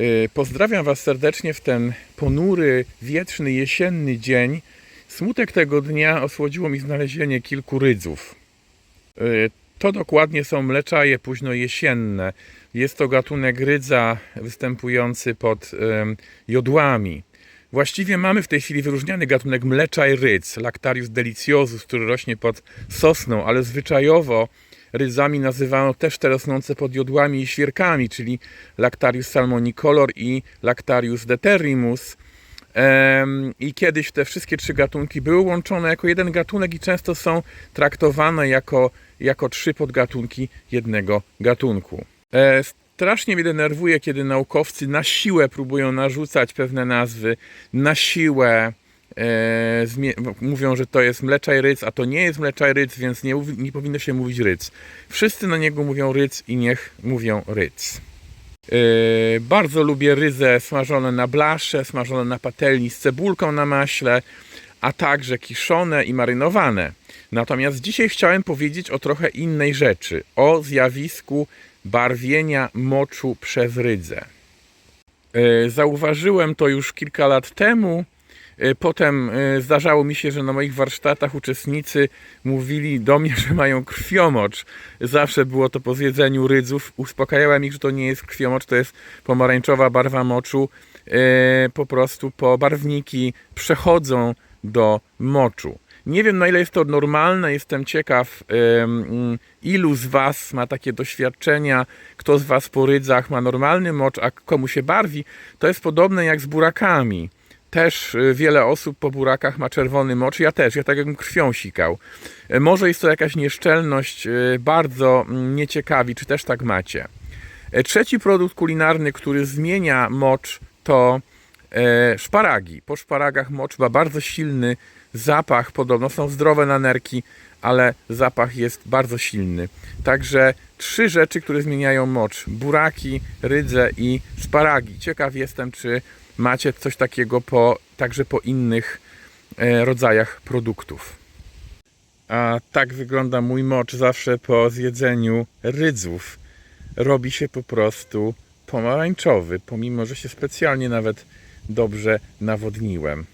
Y, Pozdrawiam Was serdecznie w ten ponury, wietrzny, jesienny dzień. Smutek tego dnia osłodziło mi znalezienie kilku rydzów. Y, To dokładnie są mleczaje późnojesienne. Jest to gatunek rydza występujący pod jodłami. Właściwie mamy w tej chwili wyróżniany gatunek mleczaj rydz, Lactarius deliciosus, który rośnie pod sosną, ale zwyczajowo rydzami nazywano też te rosnące pod jodłami i świerkami, czyli Lactarius salmonicolor i Lactarius deterrimus. I kiedyś te wszystkie trzy gatunki były łączone jako jeden gatunek i często są traktowane jako, jako trzy podgatunki jednego gatunku. E, Strasznie mnie denerwuje, kiedy naukowcy na siłę próbują narzucać pewne nazwy, na siłę mówią, że to jest mleczaj ryc, a to nie jest mleczaj ryc, więc nie, nie powinno się mówić ryc. Wszyscy na niego mówią ryc i niech mówią ryc. Yy, bardzo lubię ryzę smażone na blasze, smażone na patelni z cebulką na maśle, a także kiszone i marynowane. Natomiast dzisiaj chciałem powiedzieć o trochę innej rzeczy, o zjawisku barwienia moczu przez rydzę. Yy, Zauważyłem to już kilka lat temu. Yy, Potem yy, zdarzało mi się, że na moich warsztatach uczestnicy mówili do mnie, że mają krwiomocz. Zawsze było to po zjedzeniu rydzów. Uspokajałem ich, że to nie jest krwiomocz, to jest pomarańczowa barwa moczu. Yy, Po prostu po barwniki przechodzą do moczu. Nie wiem na ile jest to normalne, jestem ciekaw ilu z Was ma takie doświadczenia, kto z Was po rydzach ma normalny mocz, a komu się barwi. To jest podobne jak z burakami. Też y, wiele osób po burakach ma czerwony mocz, ja też, ja tak jakbym krwią sikał. E, Może jest to jakaś nieszczelność, y, bardzo mm, mnie ciekawi, czy też tak macie. E, Trzeci produkt kulinarny, który zmienia mocz, to e, szparagi. Po szparagach mocz ma bardzo silny zapach, podobno są zdrowe na nerki, ale zapach jest bardzo silny. Także trzy rzeczy, które zmieniają mocz: buraki, rydze i szparagi. Ciekaw jestem, czy macie coś takiego po, także po innych e, rodzajach produktów. A tak wygląda mój mocz zawsze po zjedzeniu rydzów. Robi się po prostu pomarańczowy, pomimo że się specjalnie nawet dobrze nawodniłem.